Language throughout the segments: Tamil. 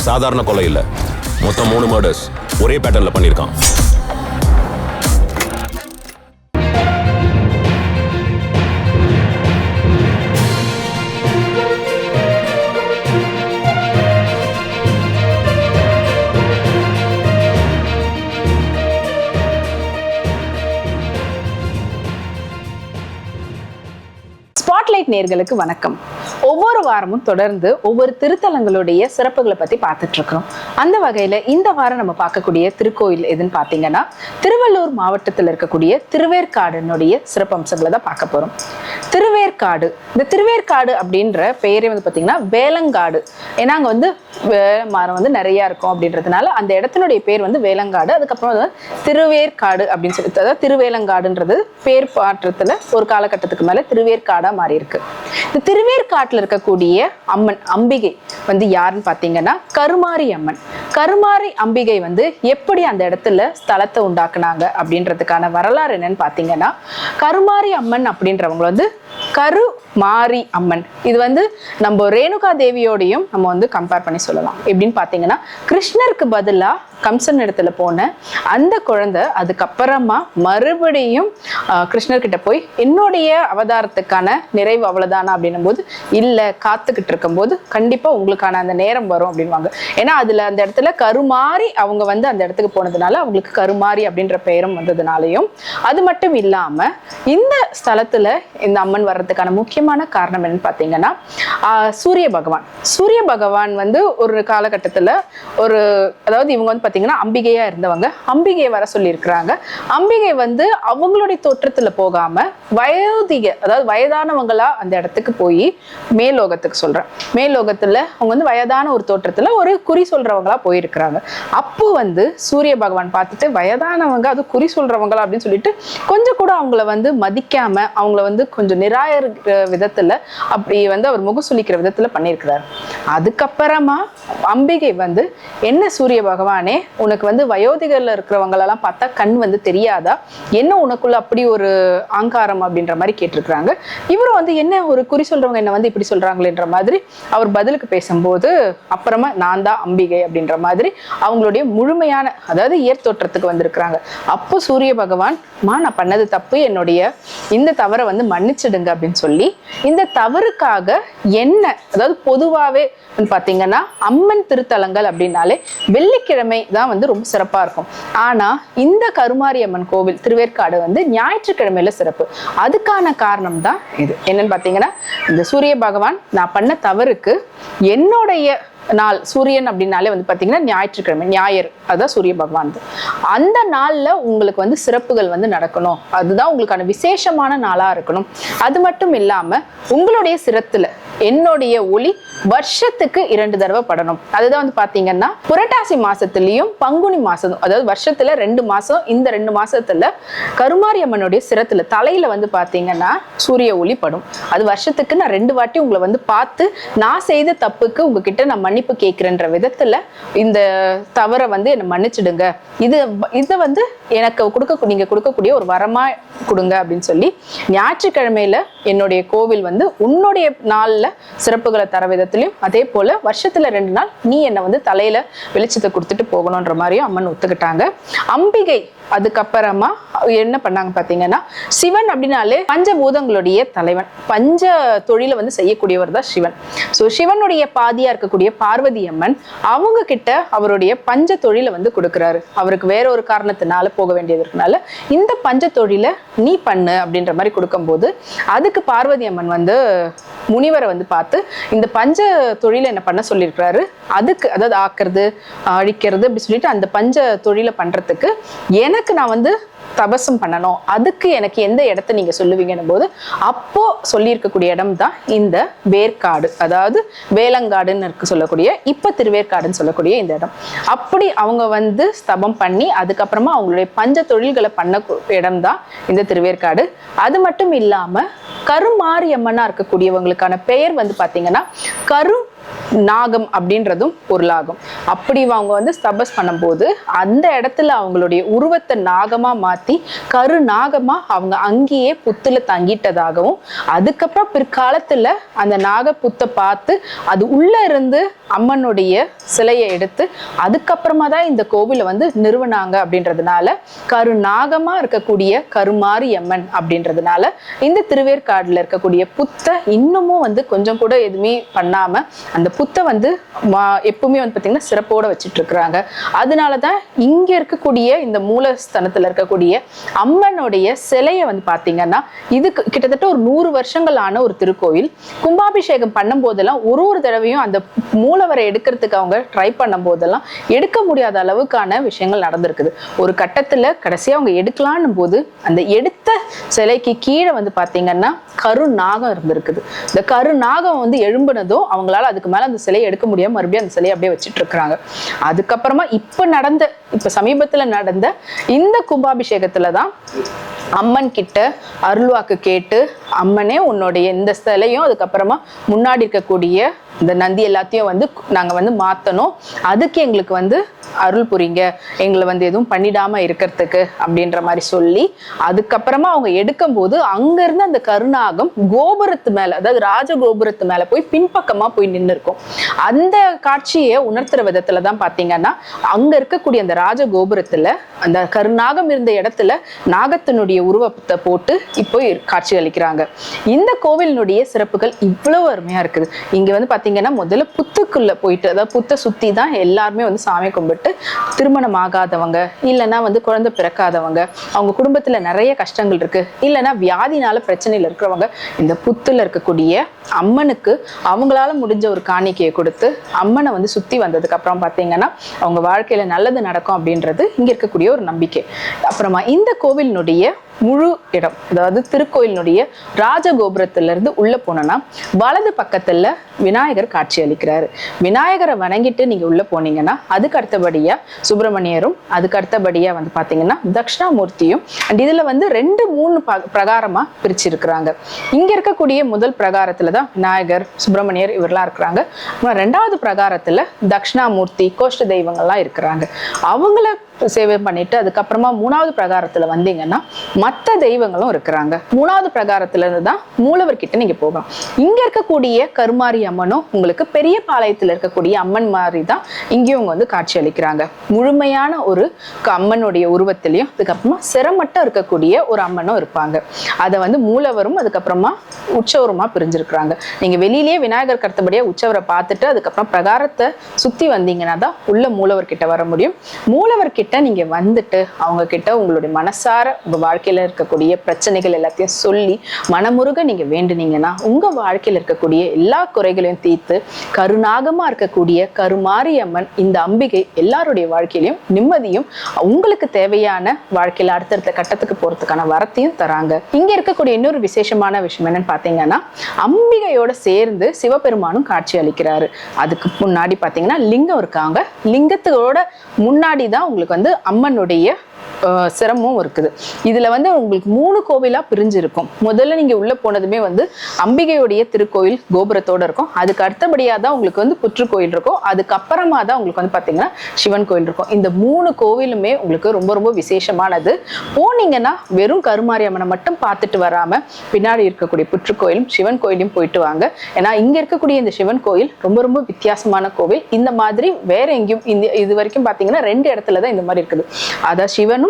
இது சாதாரண கொலை இல்ல. மொத்தம் மூணு மர்டர்ஸ் ஒரே பேட்டர்ல பண்ணியிருக்கான் ஸ்பாட்லைட் நேர்களுக்கு வணக்கம். ஒவ்வொரு வாரமும் தொடர்ந்து ஒவ்வொரு திருத்தலங்களுடைய சிறப்புகளை பத்தி பார்த்துட்டு இருக்கிறோம் அந்த வகையில இந்த வாரம் நம்ம பார்க்கக்கூடிய திருக்கோயில் எதுன்னு பார்த்தீங்கன்னா திருவள்ளூர் மாவட்டத்தில் இருக்கக்கூடிய திருவேற்காடுனுடைய சிறப்பம்சங்களை தான் பார்க்க போறோம். திருவேற்காடு இந்த திருவேற்காடு அப்படின்ற பெயரே வந்து பார்த்தீங்கன்னா வேலங்காடு. ஏன்னா அங்கே வந்து மரம் வந்து நிறைய இருக்கும் அப்படின்றதுனால அந்த இடத்தினுடைய பேர் வந்து வேலங்காடு. அதுக்கப்புறம் வந்து திருவேற்காடு அப்படின்னு சொல்லி அதாவது திருவேலங்காடுன்றது பேர் மாற்றத்தில் ஒரு காலகட்டத்துக்கு மேல திருவேற்காடா மாறி இருக்கு இந்த திருவேற்காட்டில் இருக்கக்கூடிய அம்மன் அம்பிகை வந்து யாருன்னு பார்த்தீங்கன்னா கருமாரி அம்மன். கருமாரி அம்பிகை வந்து எப்படி அந்த இடத்துல ஸ்தலத்தை உண்டாக்குனாங்க அப்படின்றதுக்கான வரலாறு என்னன்னு பார்த்தீங்கன்னா கருமாரி அம்மன் அப்படின்றவங்க வந்து கரு மாரி அம்மன். இது வந்து நம்ம ரேணுகா தேவியோடையும் நம்ம வந்து கம்பேர் பண்ணி சொல்லலாம். எப்படின்னு பார்த்தீங்கன்னா கிருஷ்ணருக்கு பதிலாக கம்சன் இடத்துல போன அந்த குழந்தை அதுக்கப்புறமா மறுபடியும் கிருஷ்ணர்கிட்ட போய் என்னுடைய அவதாரத்துக்கான நிறைவு அவ்வளவுதானா அப்படின்னும் போது இல்லை காத்துக்கிட்டு இருக்கும்போது கண்டிப்பாக உங்களுக்கான அந்த நேரம் வரும் அப்படின்வாங்க ஏன்னா அதில் அந்த இடத்துல கருமாறி அவங்க வந்து அந்த இடத்துக்கு போனதுனால அவங்களுக்கு கருமாறி அப்படின்ற பெயரும் வந்ததுனாலையும். அது மட்டும் இல்லாம இந்த ஸ்தலத்துல இந்த அம்மன் வர்றதுக்கான முக்கியமான காரணம் என்னன்னு பார்த்தீங்கன்னா சூரிய பகவான். சூரிய பகவான் வந்து ஒரு காலகட்டத்தில் ஒரு அதாவது இவங்க வந்து பார்த்தீங்கன்னா அம்பிகையா இருந்தவங்க. அம்பிகையை வர சொல்லியிருக்கிறாங்க. அம்பிகை வந்து அவங்களுடைய தோற்றத்தில் போகாம வயோதிக அதாவது வயதானவங்களா அந்த இடத்துக்கு போய் மேலோகத்துக்கு சொல்றேன். மேலோகத்தில் அவங்க வந்து வயதான ஒரு தோற்றத்தில் ஒரு குறி சொல்றவங்களா போயிருக்கிறாங்க. அப்போ வந்து சூரிய பகவான் பார்த்துட்டு வயதானவங்க அது குறி சொல்றவங்களா அப்படின்னு சொல்லிட்டு கொஞ்சம் கூட அவங்கள வந்து மதிக்காம அவங்கள வந்து கொஞ்சம் நிராகரிக்கிற விதத்துல அப்படி வந்து அவர் முகசுலிக்கிற விதத்துல பண்ணியிருக்கிறார். அதுக்கப்புறமா அம்பிகை வந்து என்ன சூரிய பகவானே உனக்கு வந்து வயோதிகர்ல இருக்கிறவங்களெல்லாம் பார்த்தா கண் வந்து தெரியாதா? என்ன உனக்குள்ள அப்படி ஒரு ஆங்காரம் அப்படின்ற மாதிரி கேட்டிருக்கிறாங்க. இவரும் வந்து என்ன ஒரு குறி சொல்றவங்க என்ன வந்து இப்படி சொல்றாங்களேன்ற மாதிரி அவர் பதிலுக்கு பேசும்போது அப்புறமா நான் தான் அம்பிகை அப்படின்ற மாதிரி அவங்களுடைய முழுமையான அதாவது இயற் தோற்றத்துக்கு வந்திருக்கிறாங்க. அப்போ சூரிய பகவான் மா நான் பண்ணது தப்பு. என்னுடைய இந்த தவறை வந்து மன்னிச்சிடுங்க அப்படின்னு சொல்லி இந்த தவறுக்காக என்ன அதாவது பொதுவாகவே பார்த்தீங்கன்னா அம்மன் திருத்தலங்கள் அப்படின்னாலே வெள்ளிக்கிழமை தான் வந்து ரொம்ப சிறப்பாக இருக்கும். ஆனால் இந்த கருமாரி அம்மன் கோவில் திருவேற்காடு வந்து ஞாயிற்றுக்கிழமையில சிறப்பு. அதுக்கான காரணம் தான் இது. என்னன்னு பார்த்தீங்கன்னா இந்த சூரிய பகவான் நான் பண்ண தவறுக்கு என்னுடைய நாள் சூரியன் அப்படின்னாலே வந்து பார்த்தீங்கன்னா ஞாயிற்றுக்கிழமை ஞாயிறு. அதுதான் சூரிய பகவான் அந்த நாள்ல உங்களுக்கு வந்து சிறப்புகள் வந்து நடக்கணும். அதுதான் உங்களுக்கான விசேஷமான நாளா இருக்கணும். அது மட்டும் இல்லாம உங்களுடைய சிரத்தில் என்னுடைய ஒளி வருஷத்துக்கு இரண்டு தடவை படணும். அதுதான் வந்து பாத்தீங்கன்னா புரட்டாசி மாசத்துலயும் பங்குனி மாசம் அதாவது வருஷத்துல ரெண்டு மாசம் இந்த ரெண்டு மாசத்துல கருமாரி அம்மனுடைய சிரத்துல தலையில வந்து பாத்தீங்கன்னா சூரிய ஒளி படும். அது வருஷத்துக்கு நான் ரெண்டு வாட்டி உங்களை வந்து பார்த்து நான் செய்த தப்புக்கு உங்ககிட்ட நான் மன்னிப்பு கேட்கிறேன்ற விதத்துல இந்த தவறை வந்து என்னை மன்னிச்சிடுங்க. இது இதை வந்து எனக்கு கொடுக்க நீங்க கொடுக்கக்கூடிய ஒரு வரமா கொடுங்க அப்படின்னு சொல்லி ஞாயிற்றுக்கிழமையில என்னுடைய கோவில் வந்து உன்னுடைய நாள்ல சிறப்புகளை தர விதத்திலையும் அதே போல வருஷத்துல ரெண்டு நாள் நீ என்னை வந்து தலையில வெளிச்சத்தை கொடுத்துட்டு போகணுன்ற மாதிரியும் அம்மன் ஒத்துக்கிட்டாங்க. அம்பிகை அதுக்கப்புறமா என்ன பண்ணாங்க பார்த்தீங்கன்னா சிவன் அப்படின்னாலே பஞ்சபூதங்களுடைய தலைவன். பஞ்ச தொழிலை வந்து செய்யக்கூடியவர் தான் சிவன். ஸோ சிவனுடைய பாதியாக இருக்கக்கூடிய பார்வதி அம்மன் அவங்க கிட்ட அவருடைய பஞ்ச தொழிலை வந்து கொடுக்குறாரு. அவருக்கு வேற ஒரு காரணத்தினால போக வேண்டியது இருக்கனால இந்த பஞ்ச தொழிலை நீ பண்ணு அப்படின்ற மாதிரி கொடுக்கும்போது அதுக்கு பார்வதி அம்மன் வந்து முனிவரை வந்து பார்த்து இந்த பஞ்ச தொழிலை என்ன பண்ண சொல்லியிருக்கிறாரு? அதுக்கு அதாவது ஆக்கிறது அழிக்கிறது அப்படி சொல்லிட்டு அந்த பஞ்ச தொழிலை பண்ணுறதுக்கு எனக்கு நான் வந்து தபசம் பண்ணணும். அதுக்கு எனக்கு எந்த இடத்த நீங்க சொல்லுவீங்கன்னும் போது அப்போ சொல்லியிருக்கக்கூடிய இடம் தான் இந்த வேர்க்காடு. அதாவது வேலங்காடுன்னு இருக்கு சொல்லக்கூடிய இப்ப திருவேற்காடுன்னு சொல்லக்கூடிய இந்த இடம். அப்படி அவங்க வந்து ஸ்தபம் பண்ணி அதுக்கப்புறமா அவங்களுடைய பஞ்ச தொழில்களை பண்ண இடம் தான் இந்த திருவேற்காடு. அது மட்டும் இல்லாம கருமாரியம்மனா இருக்கக்கூடியவங்களுக்கான பெயர் வந்து பாத்தீங்கன்னா கரு நாகம் அப்படின்றதும் பொருளாகும் அப்படி அவங்க வந்து ஸ்தபஸ் பண்ணும்போது அந்த இடத்துல அவங்களுடைய உருவத்தை நாகமா மாத்தி கரு நாகமா அவங்க அங்கேயே புத்துல தங்கிட்டதாகவும் அதுக்கப்புறம் பிற்காலத்துல அந்த நாக புத்தை பார்த்து அது உள்ள இருந்து அம்மனுடைய சிலையை எடுத்து அதுக்கப்புறமா தான் இந்த கோவிலை வந்து நிறுவனாங்க அப்படின்றதுனால கரு நாகமா இருக்கக்கூடிய கருமாரி அம்மன் அப்படின்றதுனால இந்த திருவேற்காடுல இருக்கக்கூடிய புத்தை இன்னமும் வந்து கொஞ்சம் கூட எதுவுமே பண்ணாம அந்த புத்தை வந்து மா- எப்பவுமே வந்து பார்த்திங்கன்னா சிறப்போட வச்சுட்டு இருக்கிறாங்க அதனால தான் இங்கே இருக்கக்கூடிய இந்த மூலஸ்தனத்தில் இருக்கக்கூடிய அம்மனுடைய சிலையை வந்து பார்த்தீங்கன்னா இது கிட்டத்தட்ட ஒரு நூறு வருஷங்களான ஒரு திருக்கோயில் கும்பாபிஷேகம் பண்ணும் போதெல்லாம் ஒரு ஒரு தடவையும் அந்த மூலவரை எடுக்கிறதுக்கு அவங்க ட்ரை பண்ணும் போதெல்லாம் எடுக்க முடியாத அளவுக்கான விஷயங்கள் நடந்திருக்குது. ஒரு கட்டத்தில் கடைசியாக அவங்க எடுக்கலான்னும் போது அந்த எடுத்த சிலைக்கு கீழே வந்து பார்த்தீங்கன்னா கருநாகம் இருந்திருக்குது. இந்த கருநாகம் வந்து எழும்புனதும் அவங்களால அது அதுக்கு மேல அந்த சிலையை எடுக்க முடியாம மறுபடியும் அந்த சிலையை அப்படியே வச்சுட்டு இருக்கிறாங்க. அதுக்கப்புறமா இப்ப நடந்த இப்ப சமீபத்துல நடந்த இந்த கும்பாபிஷேகத்துல தான் அம்மன் கிட்ட அருள்வாக்கு கேட்டு அம்மனே உன்னுடைய இந்த சிலையும் அதுக்கப்புறமா முன்னாடி இருக்கக்கூடிய இந்த நந்தி எல்லாத்தையும் வந்து நாங்க வந்து மாற்றணும் அதுக்கு எங்களுக்கு வந்து அருள் புரிங்க. எங்களை வந்து எதுவும் பண்ணிடாம இருக்கிறதுக்கு அப்படின்ற மாதிரி சொல்லி அதுக்கப்புறமா அவங்க எடுக்கும்போது அங்க இருந்து அந்த கருநாகம் கோபுரத்து மேல அதாவது ராஜ கோபுரத்து மேல போய் பின்பக்கமா போய் நின்று இருக்கும் அந்த காட்சியை உணர்த்துற விதத்துல தான் பார்த்தீங்கன்னா அங்க இருக்கக்கூடிய அந்த ராஜ கோபுரத்துல அந்த கருநாகம் இருந்த இடத்துல நாகத்தினுடைய உருவத்தை போட்டு இப்போ காட்சி அளிக்கிறாங்க இந்த கோவிலினுடைய சிறப்புகள் இவ்வளவு அருமையா இருக்குது. இங்க வந்து பார்த்தீங்கன்னா முதல்ல புத்துக்குள்ள போயிட்டு அதாவது புத்தை சுத்தி தான் எல்லாருமே வந்து சாமி கும்பிட்டு திருமணம் ஆகாதவங்க இல்லைன்னா வந்து குழந்தை பிறக்காதவங்க அவங்க குடும்பத்துல நிறைய கஷ்டங்கள் இருக்கு இல்லைன்னா வியாதினால பிரச்சனையில் இருக்கிறவங்க இந்த புத்துல இருக்கக்கூடிய அம்மனுக்கு அவங்களால முடிஞ்ச ஒரு காணிக்கையை கொடுத்து அம்மனை வந்து சுத்தி வந்ததுக்கு அப்புறம் அவங்க வாழ்க்கையில நல்லது நடக்கும் அப்படின்றது இங்க இருக்கக்கூடிய ஒரு நம்பிக்கை. அப்புறமா இந்த கோவிலினுடைய முழு இடம் அதாவது திருக்கோயிலினுடைய ராஜகோபுரத்திலிருந்து உள்ளே போனோன்னா வலது பக்கத்தில் விநாயகர் காட்சி அளிக்கிறாரு. விநாயகரை வணங்கிட்டு நீங்கள் உள்ளே போனீங்கன்னா அதுக்கு அடுத்தபடியாக சுப்பிரமணியரும் அதுக்கு அடுத்தபடியாக வந்து பார்த்தீங்கன்னா தட்சிணாமூர்த்தியும் அண்ட் இதில் வந்து ரெண்டு மூணு ப- பிரகாரமாக பிரிச்சிருக்கிறாங்க. இங்கே இருக்கக்கூடிய முதல் பிரகாரத்தில் தான் விநாயகர் சுப்பிரமணியர் இவரெல்லாம் இருக்கிறாங்க. ரெண்டாவது பிரகாரத்தில் தட்சிணாமூர்த்தி கோஷ்ட தெய்வங்கள்லாம் இருக்கிறாங்க. அவங்கள சேவை பண்ணிட்டு அதுக்கப்புறமா மூணாவது பிரகாரத்துல வந்தீங்கன்னா மற்ற தெய்வங்களும் இருக்கிறாங்க. மூணாவது பிரகாரத்துல இருந்து தான் மூலவர் கிட்ட நீங்க போகலாம் இங்க இருக்கக்கூடிய கருமாரி அம்மனும் உங்களுக்கு பெரிய பாளையத்துல இருக்கக்கூடிய அம்மன் மாதிரி தான் இங்கேயும் வந்து காட்சி அளிக்கிறாங்க. முழுமையான ஒரு அம்மனுடைய உருவத்திலையும் அதுக்கப்புறமா சிரமட்டம் இருக்கக்கூடிய ஒரு அம்மனும் இருப்பாங்க. அதை வந்து மூலவரும் அதுக்கப்புறமா உற்சவருமா பிரிஞ்சிருக்கிறாங்க. நீங்க வெளியிலேயே விநாயகர் கருத்தபடியா உற்சவரை பார்த்துட்டு அதுக்கப்புறம் பிரகாரத்தை சுத்தி வந்தீங்கன்னா தான் உள்ள மூலவர்கிட்ட வர முடியும். மூலவர்கிட்ட கிட்ட நீங்க வந்துட்டு அவங்க கிட்ட உங்களுடைய மனசார உங்க வாழ்க்கையில இருக்கக்கூடிய பிரச்சனைகள் எல்லாத்தையும் சொல்லி மனமுருக நீங்க வேண்டுனீங்கன்னா உங்க வாழ்க்கையில இருக்கக்கூடிய எல்லா குறைகளையும் தீர்த்து கருநாகமா இருக்கக்கூடிய கருமாரி அம்மன் இந்த அம்பிகை எல்லாருடைய வாழ்க்கையிலையும் நிம்மதியும் உங்களுக்கு தேவையான வாழ்க்கையில அடுத்தடுத்த கட்டத்துக்கு போறதுக்கான வரத்தையும் தராங்க. இங்க இருக்கக்கூடிய இன்னொரு விசேஷமான விஷயம் என்னன்னு பாத்தீங்கன்னா அம்பிகையோட சேர்ந்து சிவபெருமானும் காட்சி அளிக்கிறாரு. அதுக்கு முன்னாடி பாத்தீங்கன்னா லிங்கம் இருக்காங்க. லிங்கத்தோட முன்னாடி தான் உங்களுக்கு வந்து வந்து அம்மனுடைய சிரமம் சிரமமும் இருக்குது. இதில் வந்து உங்களுக்கு மூணு கோவிலா பிரிஞ்சிருக்கும். முதல்ல நீங்கள் உள்ளே போனதுமே வந்து அம்பிகையுடைய திருக்கோயில் கோபுரத்தோட இருக்கும். அதுக்கு அடுத்தபடியாக தான் உங்களுக்கு வந்து புற்றுக்கோயில் இருக்கும். அதுக்கப்புறமா தான் உங்களுக்கு வந்து பார்த்தீங்கன்னா சிவன் கோயில் இருக்கும். இந்த மூணு கோவிலுமே உங்களுக்கு ரொம்ப ரொம்ப விசேஷமானது. போனீங்கன்னா வெறும் கருமாரி அம்மனை மட்டும் பார்த்துட்டு வராமல் பின்னாடி இருக்கக்கூடிய புற்றுக்கோயிலும் சிவன் கோயிலையும் போயிட்டு வாங்க. ஏன்னா இங்கே இருக்கக்கூடிய இந்த சிவன் கோயில் ரொம்ப ரொம்ப வித்தியாசமான கோவில். இந்த மாதிரி வேற எங்கேயும் இந்த இது வரைக்கும் பார்த்தீங்கன்னா ரெண்டு இடத்துல தான் இந்த மாதிரி இருக்குது. அதான் சிவனும்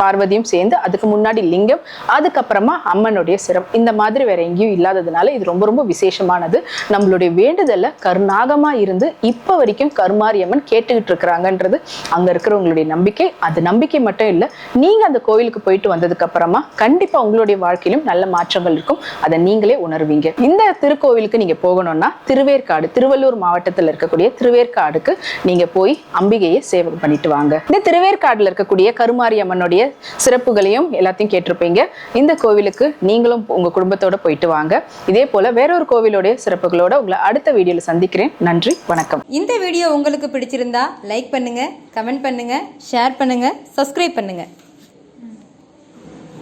பார்வதியும் சேர்ந்து அதுக்கு முன்னாடி லிங்கம் அதுக்கப்புறமா அம்மனுடைய சிரம். இந்த மாதிரி வேற எங்கேயும் இல்லாததுனால இது ரொம்ப ரொம்ப விசேஷமானது. நம்மளுடைய வேண்டுதல்ல கருணாகமா இருந்து இப்ப வரைக்கும் கருமாரியம்மன் கேட்டுக்கிட்டு இருக்கிறாங்கன்றது அங்க இருக்கிறவங்களுடைய நம்பிக்கை. அது நம்பிக்கை மட்டும் இல்ல நீங்க அந்த கோயிலுக்கு போயிட்டு வந்ததுக்கு அப்புறமா கண்டிப்பா உங்களுடைய வாழ்க்கையிலும் நல்ல மாற்றங்கள் இருக்கும். அதை நீங்களே உணர்வீங்க. இந்த திருக்கோவிலுக்கு நீங்க போகணும்னா திருவேற்காடு திருவள்ளூர் மாவட்டத்தில் இருக்கக்கூடிய திருவேற்காடுக்கு நீங்க போய் அம்பிகையை சேவை பண்ணிட்டு வாங்க. இந்த திருவேற்காடுல இருக்கக்கூடிய கருமாரியம்மனுடைய சிறப்புகளையும் எல்லாத்தையும் கேட்டிருப்பீங்க. இந்த கோவிலுக்கு நீங்களும் உங்க குடும்பத்தோட போயிட்டு வாங்க. இதே போல வேறொரு கோவிலுடைய சிறப்புகளோட உங்களை அடுத்த வீடியோல சந்திக்கிறேன். நன்றி வணக்கம். இந்த வீடியோ உங்களுக்கு பிடிச்சிருந்தா லைக் பண்ணுங்க கமெண்ட் பண்ணுங்க ஷேர் பண்ணுங்க சப்ஸ்கிரைப் பண்ணுங்க.